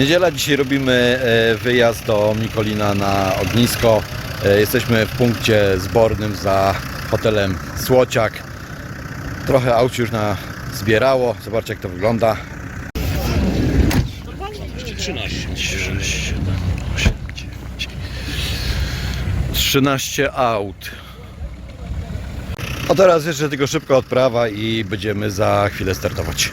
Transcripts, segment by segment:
Niedziela, dzisiaj robimy e, wyjazd do Mikolina na ognisko. E, Jesteśmy w punkcie zbornym za hotelem Słociak. Trochę aut już na zbierało. Zobaczcie jak to wygląda. 13, 13 aut. A teraz jeszcze tylko szybka odprawa i będziemy za chwilę startować.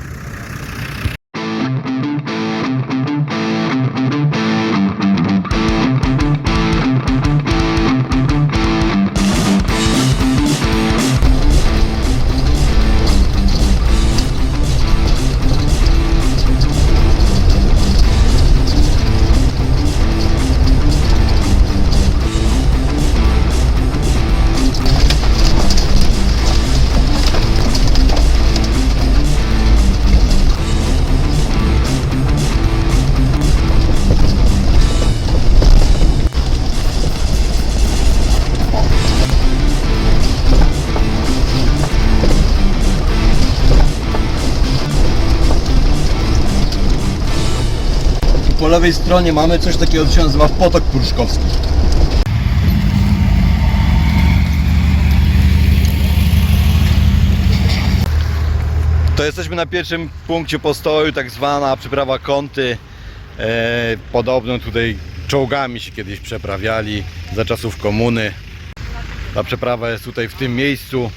Po lewej stronie mamy coś takiego, co się nazywa potok pruszkowski. To jesteśmy na pierwszym punkcie postoju, tak zwana przeprawa kąty. E, podobno tutaj czołgami się kiedyś przeprawiali za czasów komuny. Ta przeprawa jest tutaj w tym miejscu.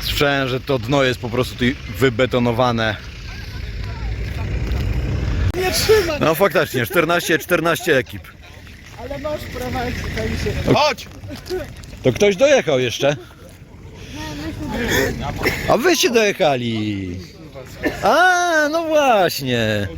Słyszałem, że to dno jest po prostu tutaj wybetonowane. Trzyma, No faktycznie, 14, 14 ekip. ale masz prowadzić, to mi się... Chodź! To ktoś dojechał jeszcze? A wyście dojechali! A, no właśnie!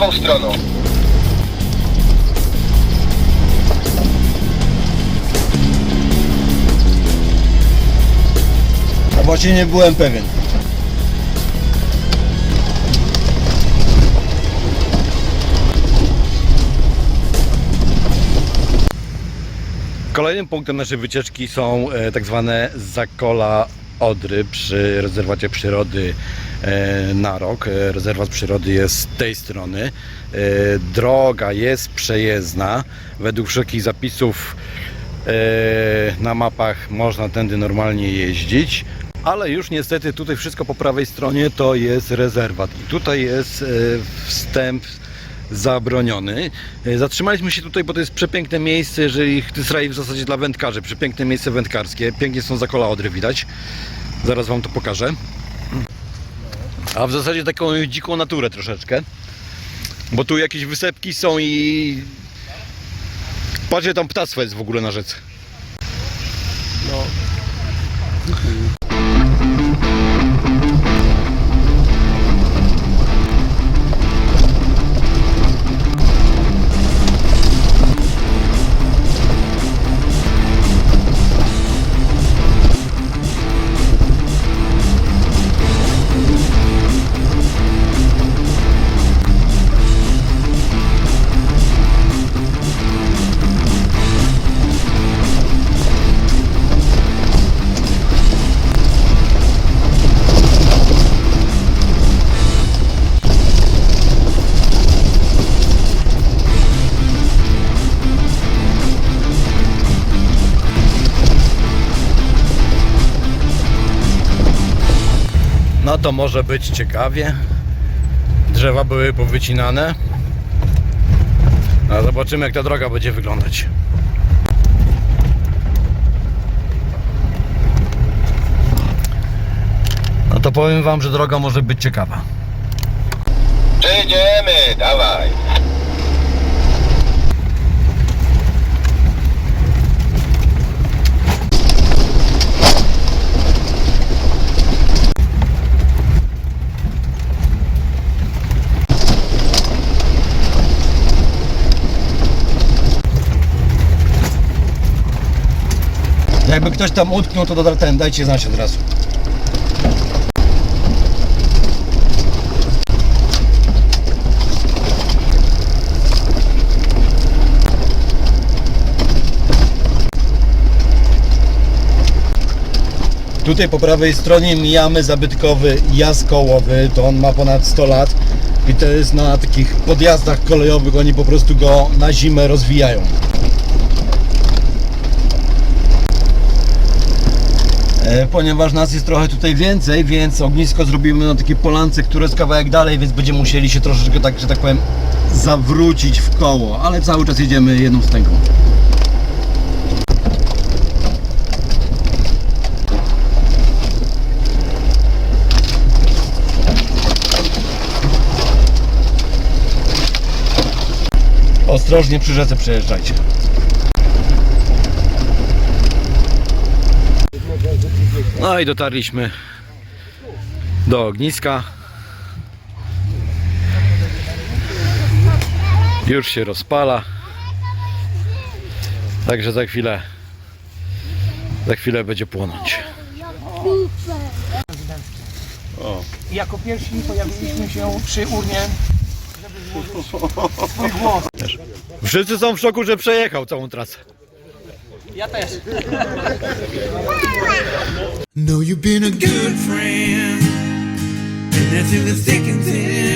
Lewą stroną. A właśnie nie byłem pewien. Kolejnym punktem naszej wycieczki są e, tak zwane zakola Odry przy rezerwacie przyrody e, Narok. E, rezerwat przyrody jest z tej strony. E, droga jest przejezdna. Według wszelkich zapisów na mapach można tędy normalnie jeździć. Ale już niestety tutaj wszystko po prawej stronie to jest rezerwat. I tutaj jest wstęp zabroniony. Zatrzymaliśmy się tutaj, bo to jest przepiękne miejsce, jeżeli to jest raj w zasadzie dla wędkarzy. Przepiękne miejsce wędkarskie. Pięknie są zakola Odry widać. Zaraz Wam to pokażę. A w zasadzie taką dziką naturę troszeczkę. Bo tu jakieś wysepki są i... Patrzcie, tam ptactwo jest w ogóle na rzece. No. To może być ciekawie. Drzewa były powycinane. A zobaczymy jak ta droga będzie wyglądać. No to powiem wam, że droga może być ciekawa. Przejedziemy, dawaj. Jakby ktoś tam utknął, to doda- ten, dajcie znać od razu. Tutaj po prawej stronie mijamy zabytkowy jazd kołowy, to on ma ponad 100 lat i to jest na takich podjazdach kolejowych, oni po prostu go na zimę rozwijają. Ponieważ nas jest trochę tutaj więcej, więc ognisko zrobimy na takiej polance, które jest kawałek dalej, więc będziemy musieli się troszeczkę tak, że tak powiem, zawrócić w koło, ale cały czas jedziemy jedną wstęgą. Ostrożnie przy rzece przejeżdżajcie. No i dotarliśmy do ogniska. Już się rozpala. Także za chwilę za chwilę będzie płonąć. O. I jako pierwsi pojawiliśmy się przy urnie, żeby złożyć swój głos. Wszyscy są w szoku, że przejechał całą trasę. Ja też. Know you've been a good friend, and that's in the thick and thin.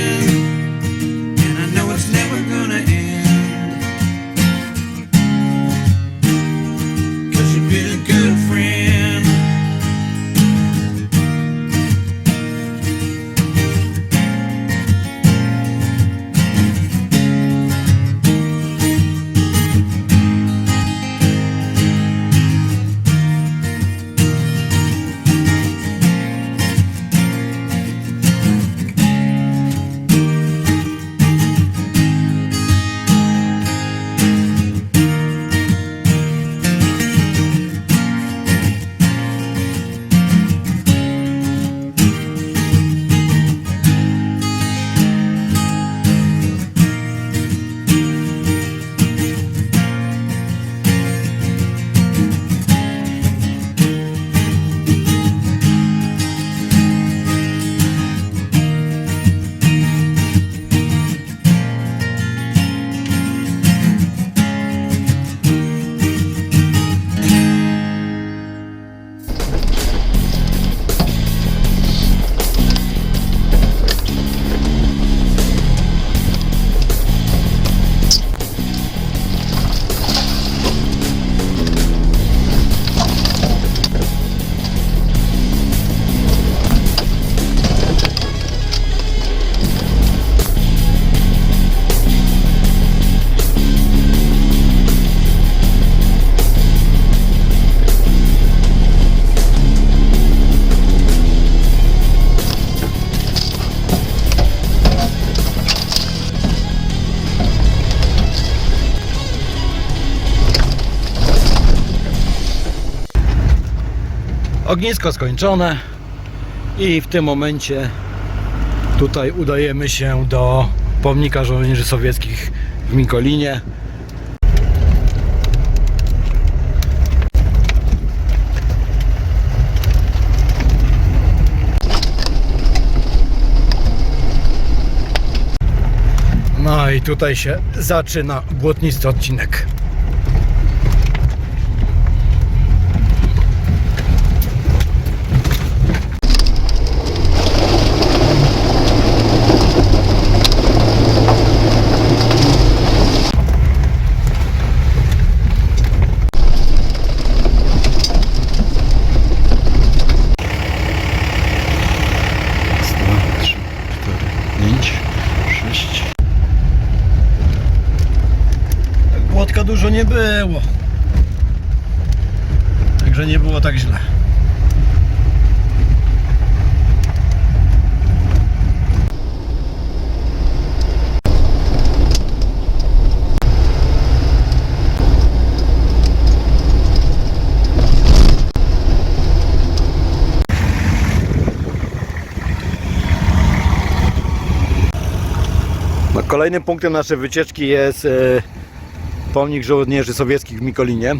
Ognisko skończone i w tym momencie tutaj udajemy się do pomnika żołnierzy sowieckich w Mikolinie. No i tutaj się zaczyna błotnisty odcinek. Nie było tak źle. No, kolejnym punktem naszej wycieczki jest e, pomnik żołnierzy sowieckich w Mikolinie.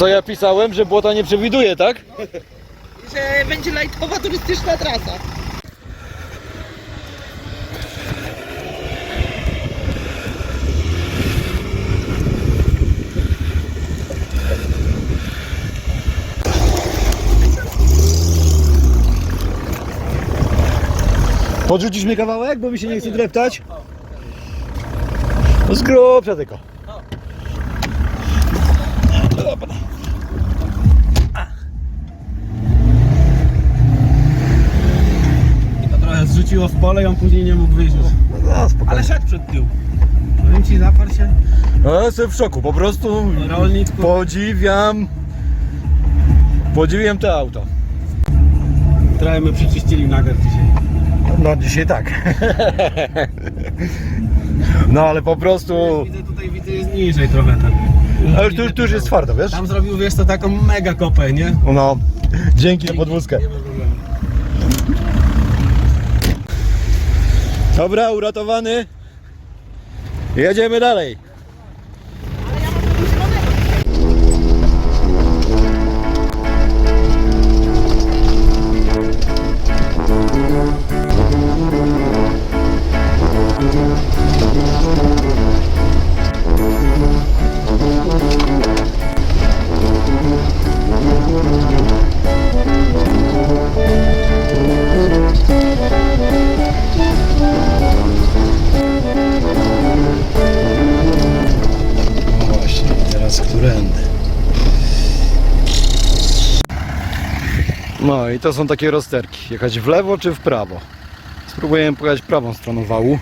Co ja pisałem, że błota nie przewiduje, tak? Że będzie lajtowa turystyczna trasa. Podrzucisz mnie kawałek, bo mi się nie chce dreptać? No z grubsza tylko. To trochę zrzuciło w pole i on później nie mógł wyjść już. No, spokojnie. Ale szedł przed tył. Powiem ci, zaparł się. No, ja jestem w szoku, po prostu Rolnik, podziwiam, podziwiam to auto. trochę my przyczyścili nagar dzisiaj. No dzisiaj tak. No ale po prostu, Widzę tutaj, widzę jest niżej trochę ten. ale już, tu, tu już jest twardo, wiesz? Tam zrobił, wiesz, to taką mega kopę, nie? No, dzięki za podwózkę. Nie ma problemu. Dobra, uratowany. Jedziemy dalej. To są takie rozterki. Jechać w lewo czy w prawo? Spróbujemy pojechać prawą stroną wału.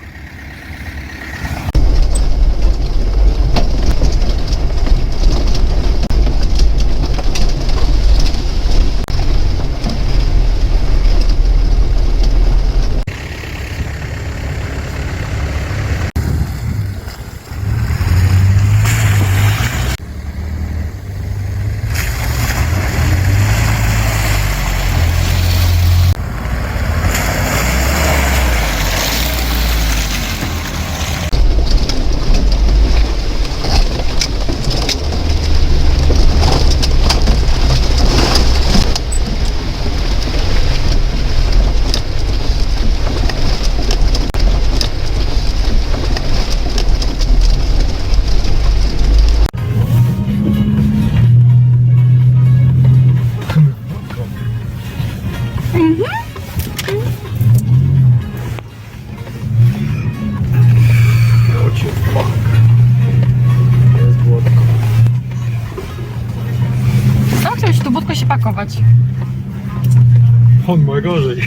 Gorzej.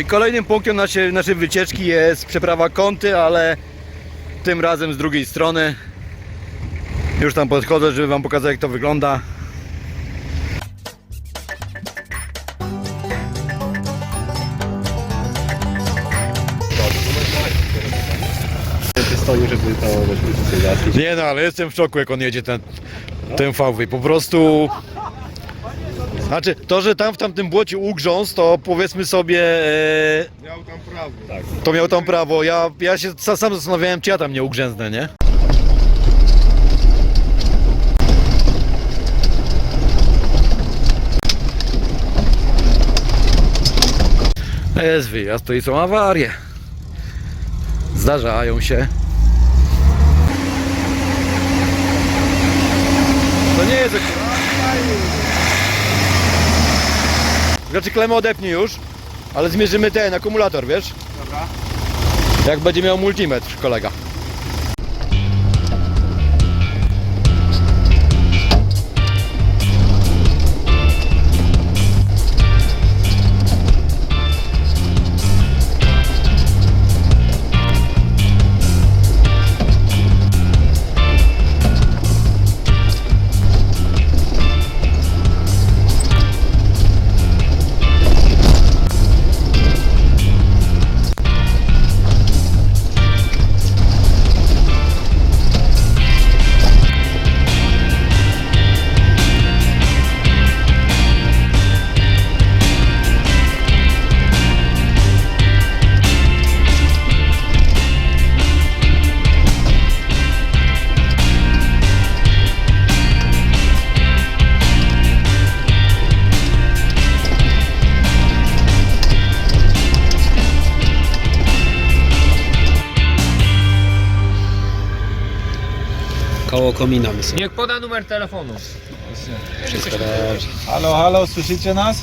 I kolejnym punktem naszej, naszej wycieczki jest przeprawa Kąty, ale tym razem z drugiej strony. Już tam podchodzę, żeby wam pokazać jak to wygląda. Nie no, ale jestem w szoku jak on jedzie ten, ten VW. Po prostu... Znaczy, to, że tam w tamtym błocie ugrzązł, to powiedzmy sobie... E, Miał tam prawo. Tak. to miał tam prawo. Ja, ja się sa- sam zastanawiałem, czy ja tam nie ugrzęznę, nie? Jest wyjazd, to i są awarie. Zdarzają się. To nie jest... Znaczy klemę odepnij już, ale zmierzymy ten akumulator, wiesz? Dobra. Jak będzie miał multimetr kolega. Niech poda numer telefonu. Halo, halo, słyszycie nas?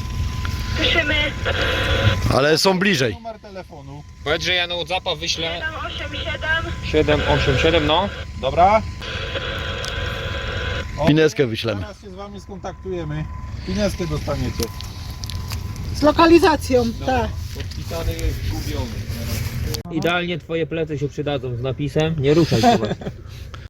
Ale są bliżej. Numer telefonu. Powiedz, że ja na Whatsappa wyślę. 787. 787, no. Dobra? O, Pineskę wyślemy. Zaraz się z wami skontaktujemy. Pineskę dostaniecie. Z lokalizacją, tak. Podpisany jest zgubiony. Idealnie twoje plecy się przydadzą z napisem. Nie ruszaj się.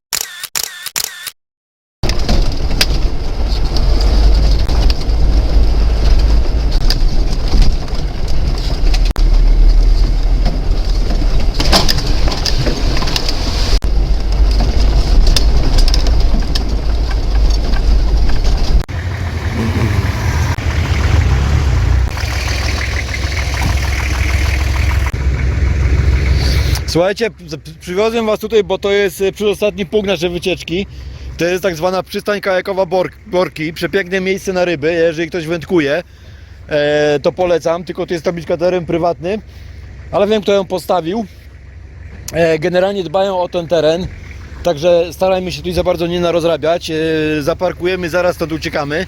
Słuchajcie, przywiozłem was tutaj, bo to jest e, przedostatni punkt naszej wycieczki. To jest tak zwana przystań kajakowa Bor- Borki. Przepiękne miejsce na ryby. Jeżeli ktoś wędkuje, e, to polecam. Tylko to jest tabliczka teren prywatny. Ale wiem, kto ją postawił. E, generalnie dbają o ten teren. Także starajmy się tutaj za bardzo nie narozrabiać. Zaparkujemy, zaraz stąd uciekamy.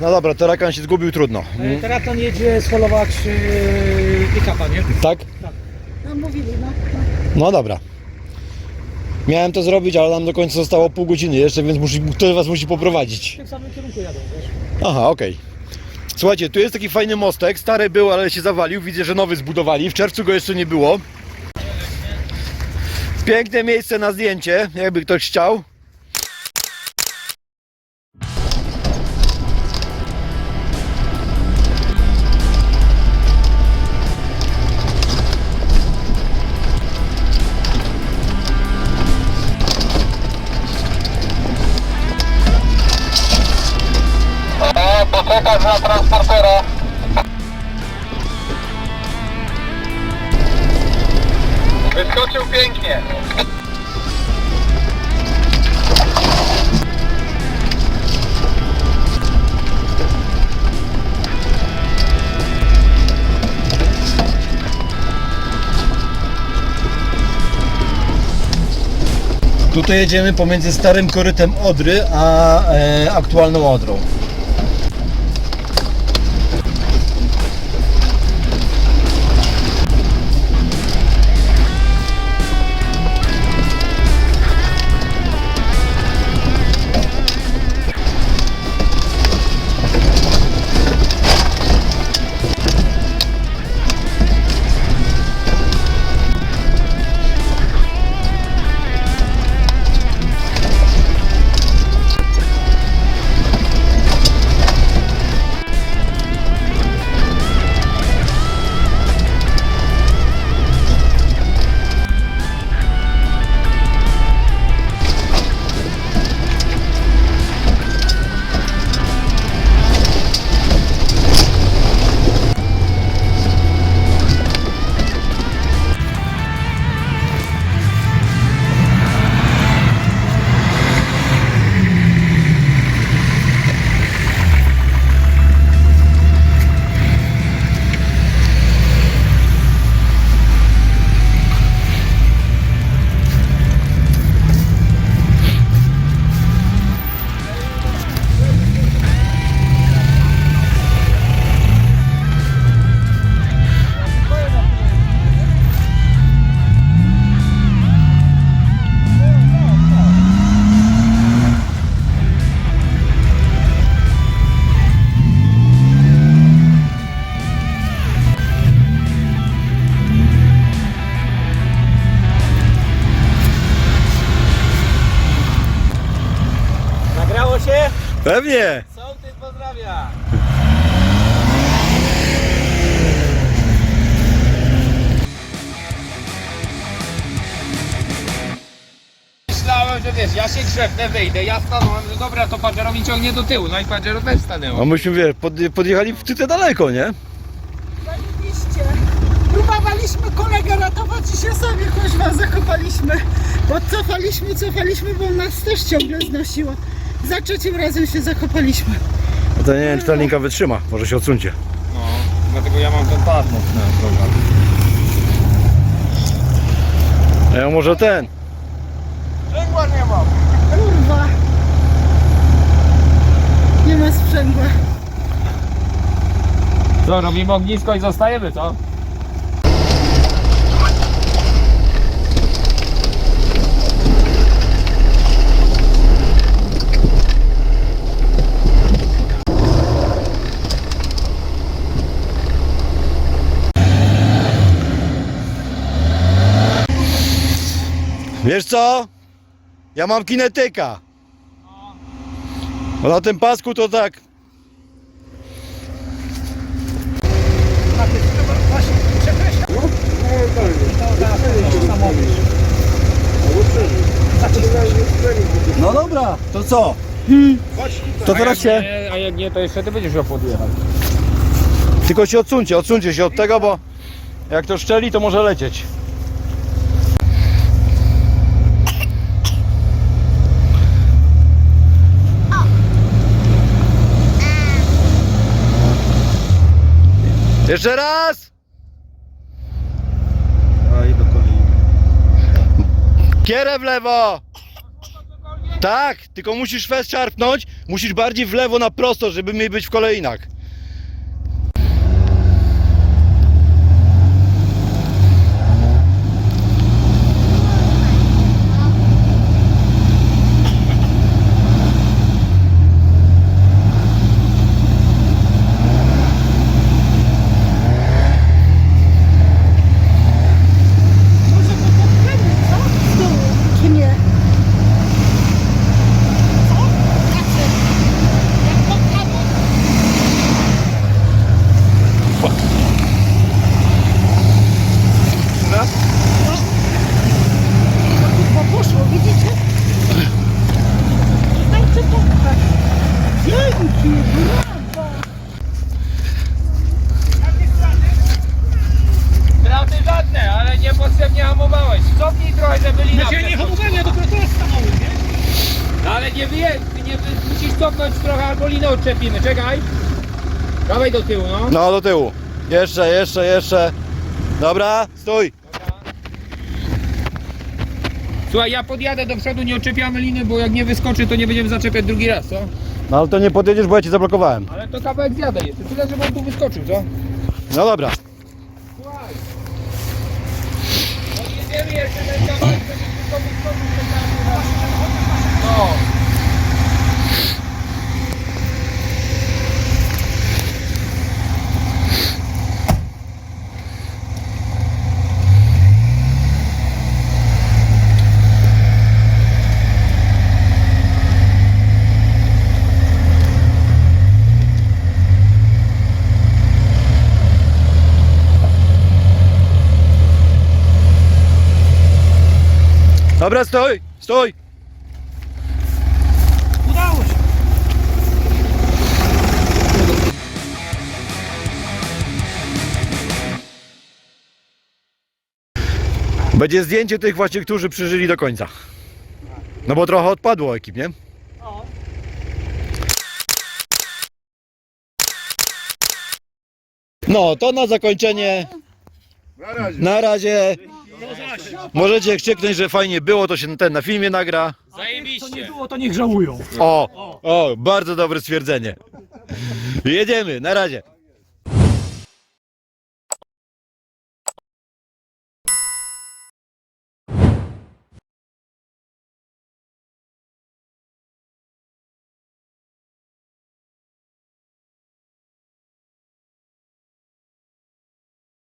No dobra, to rakan się zgubił, trudno. Teraz on jedzie scholować yy, pick-upa, nie? Tak? No mówili, no. No dobra. Miałem to zrobić, ale nam do końca zostało pół godziny jeszcze, więc musi, ktoś was musi poprowadzić. W tym samym kierunku jadą, wiesz? Aha, okej. Słuchajcie, tu jest taki fajny mostek. Stary był, ale się zawalił. Widzę, że nowy zbudowali. W czerwcu go jeszcze nie było. Piękne miejsce na zdjęcie, jakby ktoś chciał. Tutaj jedziemy pomiędzy starym korytem Odry a e, aktualną Odrą. Pewnie! Sołtys pozdrawia! Myślałem, że wiesz, ja się grzebnę, wyjdę, ja stanąłem, że dobra, to Pajero mi ciągnie do tyłu, no i Pajero też stanęło. No myśmy, wiesz, pod, podjechali w tytę daleko, nie? Zajebiście. Próbowaliśmy kolegę ratować i się sami kuźwa zakopaliśmy. Podcofaliśmy, cofaliśmy, bo nas też ciągle znosiło. Za trzecim razem się zakopaliśmy. No to nie wiem, czy ta linka wytrzyma. Może się odsuńcie. No, dlatego ja mam ten pas mocny program. Ja może ten. Sprzęgła nie mam. Kurwa. Nie ma sprzęgła. Co, robimy ognisko i zostajemy, co? Wiesz co? Ja mam kinetyka. A na tym pasku to tak. No dobra, to co? To teraz się... A jak nie, to jeszcze ty będziesz miał podjechać. Tylko się odsuńcie, odsuńcie się od tego, bo jak to szczeli, to może lecieć. Jeszcze raz! A i do kolei. Kierę w lewo! Tak, tylko musisz fest czarpnąć, musisz bardziej w lewo na prosto, żeby mi być w kolejnach. Może go popchniemy, co? Z tyłu, czy nie? Co? Znaczy, jak popchamy... Raz? No. No kurwa, poszło, widzicie? Dajcie popchać. Dzięki, brawo. Straty żadne, ale niepotrzebnie hamowałeś. Cofnij trochę, żeby lina Ja nie hamowałem, ja dopiero teraz stanąłem, nie? No ale nie wyje, nie wy- musisz cofnąć trochę albo linę odczepimy. Czekaj. Dawaj do tyłu, no. No do tyłu. Jeszcze, jeszcze, jeszcze. Dobra, stój. Słuchaj, ja podjadę do przodu, nie odczepiamy liny, bo jak nie wyskoczy, to nie będziemy zaczepiać drugi raz, co? No ale to nie podjedziesz, bo ja cię zablokowałem. Ale to kawałek zjadę jeszcze, tyle, żeby on tu wyskoczył, co? No dobra. Słuchaj. Odjedziemy jeszcze ten kawałek, żeby tylko wyskoczył ten kawałek. No. Dobra, stój, stój. Udało się. Będzie zdjęcie tych właśnie, którzy przeżyli do końca. No bo trochę odpadło ekip, nie? No, to na zakończenie. Na razie. Możecie krzyknąć, że fajnie było, to się ten na filmie nagra. Co nie Zajebiście. było, to niech żałują. O, o, bardzo dobre stwierdzenie. Jedziemy, na razie.